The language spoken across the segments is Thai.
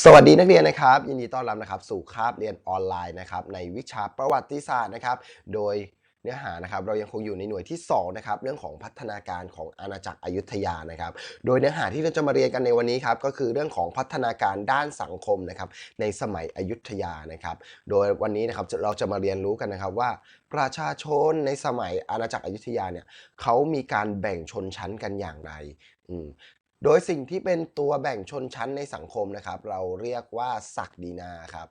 สวัสดีนักเรียนนะครับ ยินดีต้อนรับนะครับ สู่คาบเรียนออนไลน์นะครับในวิชาประวัติศาสตร์นะครับ โดยเนื้อหานะครับเรายังคงอยู่ในหน่วยที่2นะครับเรื่องของพัฒนาการของอาณาจักรอยุธยานะครับ โดยเนื้อหาที่เราจะมาเรียนกันในวันนี้ครับก็คือเรื่องของพัฒนาการด้านสังคมนะครับในสมัยอยุธยานะครับ โดยวันนี้นะครับเราจะมาเรียนรู้กันนะครับว่า ประชาชนในสมัยอาณาจักรอยุธยาเนี่ยเขามีการแบ่งชนชั้นกันอย่างไร โดยสิ่งที่เป็นตัวแบ่งชนชั้นในสังคมนะครับ เราเรียกว่าศักดินาครับ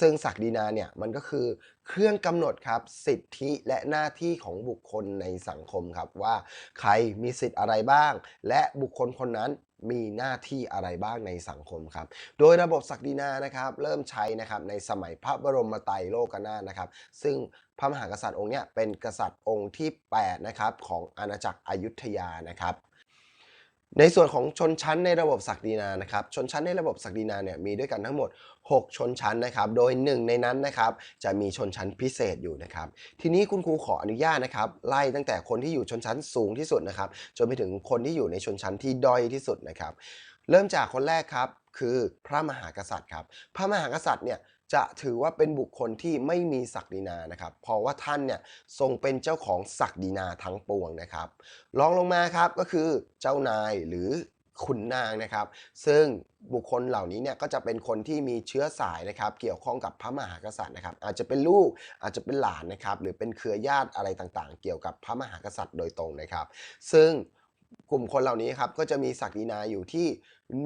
ซึ่งศักดินาเนี่ยมันก็คือเครื่องกำหนดครับสิทธิและหน้าที่ของบุคคลในสังคมครับว่าใครมีสิทธิ์อะไรบ้าง และบุคคลคนนั้นมีหน้าที่อะไรบ้างในสังคมครับ โดยระบบศักดินานะครับ เริ่มใช้นะครับในสมัยพระบรมไตรโลกนาถนะครับ ซึ่งพระมหากษัตริย์องค์เนี้ยเป็นกษัตริย์องค์ที่8นะครับของอาณาจักรอยุธยานะครับ ในส่วนของชนชั้นในระบบศักดินานะครับชนชั้นในระบบศักดินาเนี่ยมีด้วยกันทั้งหมด 6 ชนชั้นนะครับโดยหนึ่งในนั้นนะครับจะมีชนชั้นพิเศษอยู่นะครับทีนี้คุณครูขออนุญาตนะครับไล่ตั้งแต่คนที่อยู่ชนชั้นสูงที่สุดนะครับจนไปถึงคนที่อยู่ในชนชั้นที่ด้อยที่สุดนะครับเริ่มจากคนแรกครับคือพระมหากษัตริย์ครับพระมหากษัตริย์เนี่ย จะถือว่าเป็นบุคคลที่ไม่มีศักดินานะครับ เพราะว่าท่านเนี่ยทรงเป็นเจ้าของศักดินาทั้งปวงนะครับรองลงมาครับก็คือเจ้านายหรือขุนนางนะครับ ซึ่งบุคคลเหล่านี้เนี่ยก็จะเป็นคนที่มีเชื้อสายนะครับ เกี่ยวข้องกับพระมหากษัตริย์นะครับ อาจจะเป็นลูกอาจจะเป็นหลานนะครับ หรือเป็นเครือญาติอะไรต่างๆ เกี่ยวกับพระมหากษัตริย์โดยตรงนะครับ ซึ่งกลุ่มคนเหล่านี้ครับก็จะมีศักดินาอยู่ที่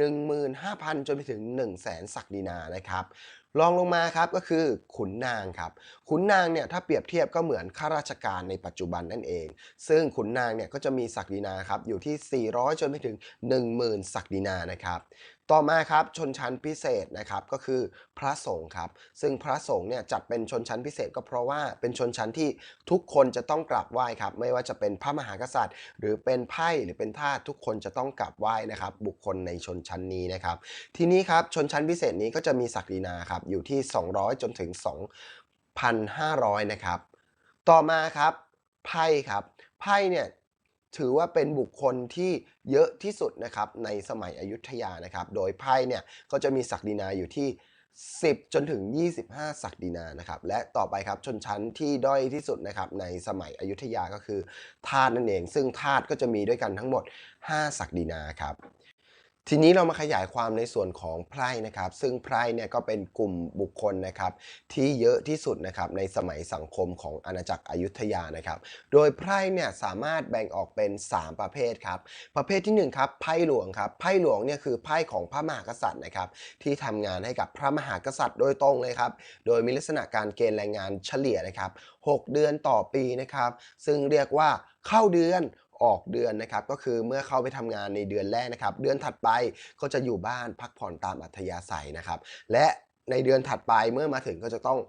15,000 จนไปถึง 1 0 0 0 0แสนศักดินานะครับ รองลงมาครับก็คือขุนนางครับขุนนางเนี่ยถ้าเปรียบเทียบก็เหมือนข้าราชการในปัจจุบันนั่นเอง ซึ่งขุนนางเนี่ยก็จะมีศักดินาครับอยู่ที่ 400 จนไปถึง 10,000 ศักดินานะครับ ต่อมาครับชนชั้นพิเศษนะครับก็คือพระสงฆ์ครับซึ่งพระสงฆ์เนี่ยจัดเป็นชนชั้นพิเศษก็เพราะว่าเป็นชนชั้นที่ทุกคนจะต้องกราบไหว้ครับไม่ว่าจะเป็นพระมหากษัตริย์ หรือเป็นไพ่หรือเป็นทาสทุกคนจะต้องกราบไหว้นะครับบุคคลในชนชั้นนี้นะครับทีนี้ครับชนชั้นพิเศษนี้ก็จะมีศักดินาครับอยู่ที่ 200 จนถึง 2,500 นะครับ ต่อมาครับไพ่ครับไพ่เนี่ย ถือว่าเป็นบุคคลที่เยอะที่สุดนะครับในสมัยอยุธยานะครับ โดยไพ่เนี่ยก็จะมีศักดินาอยู่ที่ 10 จนถึง 25 ศักดินานะครับและต่อไปครับชนชั้นที่ด้อยที่สุดนะครับในสมัยอยุธยาก็คือทาสนั่นเอง ซึ่งทาสก็จะมีด้วยกันทั้งหมด 5 ศักดินาครับ ทีนี้เรามาขยายความในส่วนของไพร่นะครับ ซึ่งไพร่เนี่ยก็เป็นกลุ่มบุคคลนะครับที่เยอะที่สุดนะครับในสมัยสังคมของอาณาจักรอยุธยานะครับ โดยไพร่เนี่ยสามารถแบ่งออกเป็น 3 ประเภทครับ ประเภทที่1ครับไพ่หลวงครับไพ่หลวงเนี่ยคือไพ่ของพระมหากษัตริย์นะครับที่ทำงานให้กับพระมหากษัตริย์โดยตรงเลยครับ โดยมีลักษณะการเกณฑ์แรงงานเฉลี่ยนะครับ 6 เดือนต่อปีนะครับ ซึ่งเรียกว่าเข้าเดือน ออกเดือนนะครับก็คือเมื่อเข้าไปทำงานในเดือนแรกนะครับ เดือนถัดไปก็จะอยู่บ้านพักผ่อนตามอัธยาศัยนะครับ และในเดือนถัดไปเมื่อมาถึงก็จะต้อง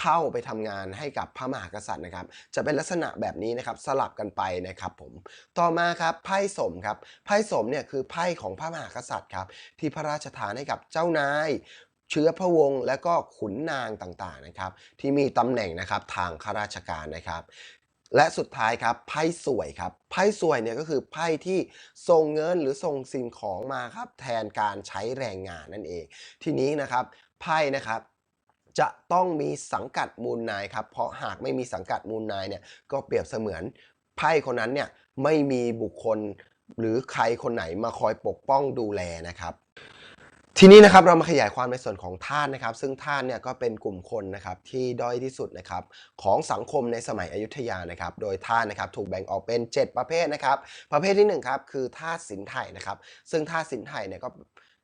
เข้าไปทำงานให้กับพระมหากษัตริย์นะครับ จะเป็นลักษณะแบบนี้นะครับสลับกันไปนะครับผมต่อมาครับไพ่สมครับไพ่สมเนี่ยคือไพ่ของพระมหากษัตริย์ครับที่พระราชทานให้กับเจ้านายเชื้อพระวงศ์และก็ขุนนางต่างๆนะครับ ที่มีตำแหน่งนะครับทางข้าราชการนะครับ และสุดท้ายครับไพ่สวยครับไพ่สวยเนี่ยก็คือไพ่ที่ส่งเงินหรือส่งสิ่งของมาครับแทนการใช้แรงงานนั่นเอง ทีนี้นะครับไพ่นะครับจะต้องมีสังกัดมูลนายครับเพราะหากไม่มีสังกัดมูลนายเนี่ยก็เปรียบเสมือนไพ่คนนั้นเนี่ยไม่มีบุคคลหรือใครคนไหนมาคอยปกป้องดูแลนะครับ ทีนี้นะครับเรามาขยายความในส่วนของทาสนะครับ ซึ่งทาสเนี่ยก็เป็นกลุ่มคนนะครับที่ด้อยที่สุดนะครับของสังคมในสมัยอยุธยานะครับ โดยทาสนะครับถูกแบ่งออกเป็น 7 ประเภทนะครับ ประเภทที่1ครับคือทาสสินไถ่นะครับ ซึ่งทาสสินไถ่เนี่ยก็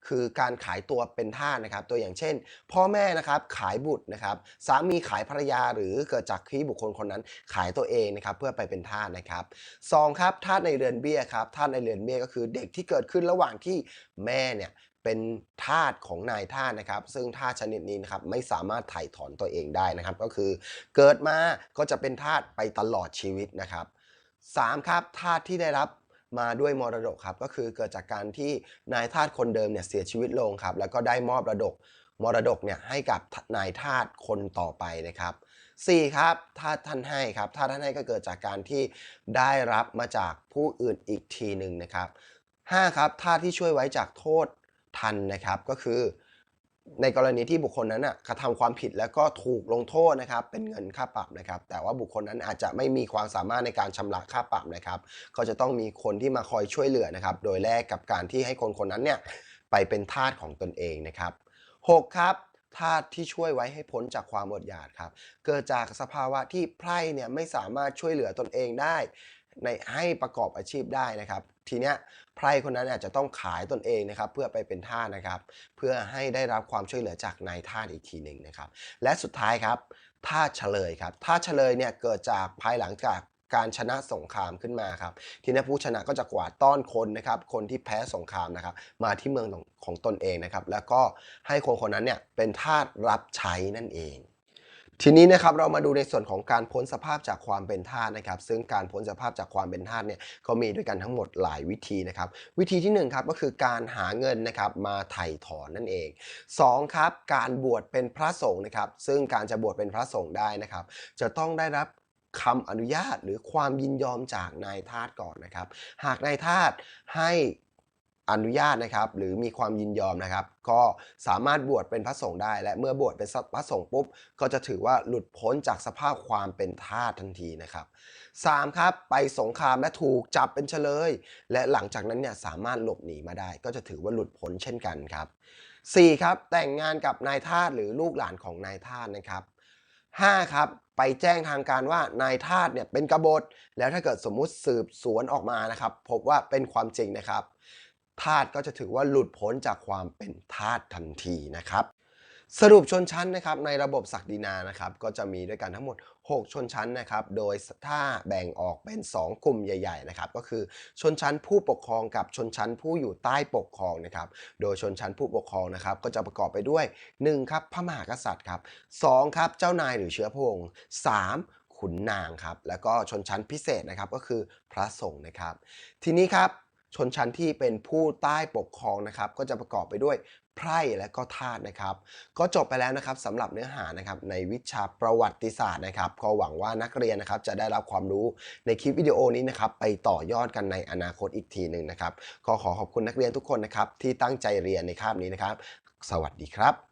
คือการขายตัวเป็นทาสนะครับ ตัวอย่างเช่น พ่อแม่นะครับขายบุตรนะครับ สามีขายภรรยาหรือเกิดจากที่บุคคลคนนั้นขายตัวเองนะครับ เพื่อไปเป็นทาสนะครับสองครับทาสในเรือนเบี้ยครับทาสในเรือนเบี้ยก็คือเด็กที่เกิดขึ้นระหว่างที่แม่เนี่ย เป็นทาสของนายทาสนะครับ ซึ่งทาสชนิดนี้นะครับไม่สามารถถ่ายถอนตัวเองได้นะครับ ก็คือเกิดมาก็จะเป็นทาสไปตลอดชีวิตนะครับ 3 ครับทาสที่ได้รับมาด้วยมรดกครับก็คือเกิดจากการที่นายทาสคนเดิมเนี่ยเสียชีวิตลงครับ แล้วก็ได้มอบมรดกมรดกเนี่ยให้กับนายทาสคนต่อไปนะครับ4ครับทาสท่านให้ครับทาสท่านให้ก็เกิดจากการที่ได้รับมาจากผู้อื่นอีกทีหนึ่งนะครับ5ครับทาสที่ช่วยไว้จากโทษ ทันนะครับก็คือ ในกรณีที่บุคคลนั้นน่ะกระทำความผิดแล้วก็ถูกลงโทษนะครับ เป็นเงินค่าปรับนะครับ แต่ว่าบุคคลนั้นอาจจะไม่มีความสามารถในการชำระค่าปรับนะครับ ก็จะต้องมีคนที่มาคอยช่วยเหลือนะครับ โดยแลกกับการที่ให้คนคนนั้นเนี่ยไปเป็นทาสของตนเองนะครับหกครับทาสที่ช่วยไว้ให้พ้นจากความอดอยากครับ เกิดจากสภาวะที่ไพร่เนี่ยไม่สามารถช่วยเหลือตนเองได้ ในให้ประกอบอาชีพได้นะครับ ทีเนี้ยไพร่คนนั้นอาจจะต้องขายตนเองนะครับ เพื่อไปเป็นท่านะครับ เพื่อให้ได้รับความช่วยเหลือจากนายท่าสอีกทีหนึ่งนะครับ และสุดท้ายครับท่าเฉลยครับท่าเฉลยเนี่ยเกิดจากภายหลังจากการชนะสงครามขึ้นมาครับทีนี้ผู้ชนะก็จะกวาดต้อนคนนะครับ คนที่แพ้สงครามนะครับ มาที่เมืองของของตนเองนะครับ แล้วก็ให้คนคนนั้นเนี่ยเป็นทาสรับใช้นั่นเอง ทีนี้นะครับเรามาดูในส่วนของการพ้นสภาพจากความเป็นทาสนะครับ ซึ่งการพ้นสภาพจากความเป็นทาสเนี่ยก็มีด้วยกันทั้งหมดหลายวิธีนะครับ วิธีที่1ครับก็คือการหาเงินนะครับมาไถ่ถอนนั่นเอง2ครับการบวชเป็นพระสงฆ์นะครับ ซึ่งการจะบวชเป็นพระสงฆ์ได้นะครับ จะต้องได้รับคำอนุญาตหรือความยินยอมจากนายทาสก่อนนะครับ หากนายทาสให้ อนุญาตนะครับหรือมีความยินยอมนะครับ ก็สามารถบวชเป็นพระสงฆ์ได้ และเมื่อบวชเป็นพระสงฆ์ปุ๊บ ก็จะถือว่าหลุดพ้นจากสภาพความเป็นทาสทันทีนะครับ 3 ครับไปสงครามและถูกจับเป็นเฉลย และหลังจากนั้นเนี่ยสามารถหลบหนีมาได้ ก็จะถือว่าหลุดพ้นเช่นกันครับ 4 ครับแต่งงานกับนายทาสหรือลูกหลานของนายทาสนะครับ5ครับไปแจ้งทางการว่านายทาสเนี่ยเป็นกบฏแล้วถ้าเกิดสมมุติสืบสวนออกมานะครับ พบว่าเป็นความจริงนะครับ ทาสก็จะถือว่าหลุดพ้นจากความเป็นทาสทันทีนะครับสรุปชนชั้นนะครับในระบบศักดินานะครับก็จะมีด้วยกันทั้งหมด 6 ชนชั้นนะครับโดยถ้าแบ่งออกเป็น 2 กลุ่มใหญ่ๆนะครับก็คือชนชั้นผู้ปกครองกับชนชั้นผู้อยู่ใต้ปกครองนะครับโดยชนชั้นผู้ปกครองนะครับก็จะประกอบไปด้วย 1. ครับพระมหากษัตริย์ครับ 2. ครับเจ้านายหรือเชื้อพระวงศ์ 3. ขุนนางครับแล้วก็ชนชั้นพิเศษนะครับก็คือพระสงฆ์นะครับ ทีนี้ครับ ชนชั้นที่เป็นผู้ใต้ปกครองนะครับ ก็จะประกอบไปด้วยไพร่และก็ทาสนะครับ ก็จบไปแล้วนะครับสำหรับเนื้อหานะครับในวิชาประวัติศาสตร์นะครับ ก็หวังว่านักเรียนนะครับจะได้รับความรู้ในคลิปวิดีโอนี้นะครับไปต่อยอดกันในอนาคตอีกทีหนึ่งนะครับก็ขอขอบคุณนักเรียนทุกคนนะครับที่ตั้งใจเรียนในคาบนี้นะครับ สวัสดีครับ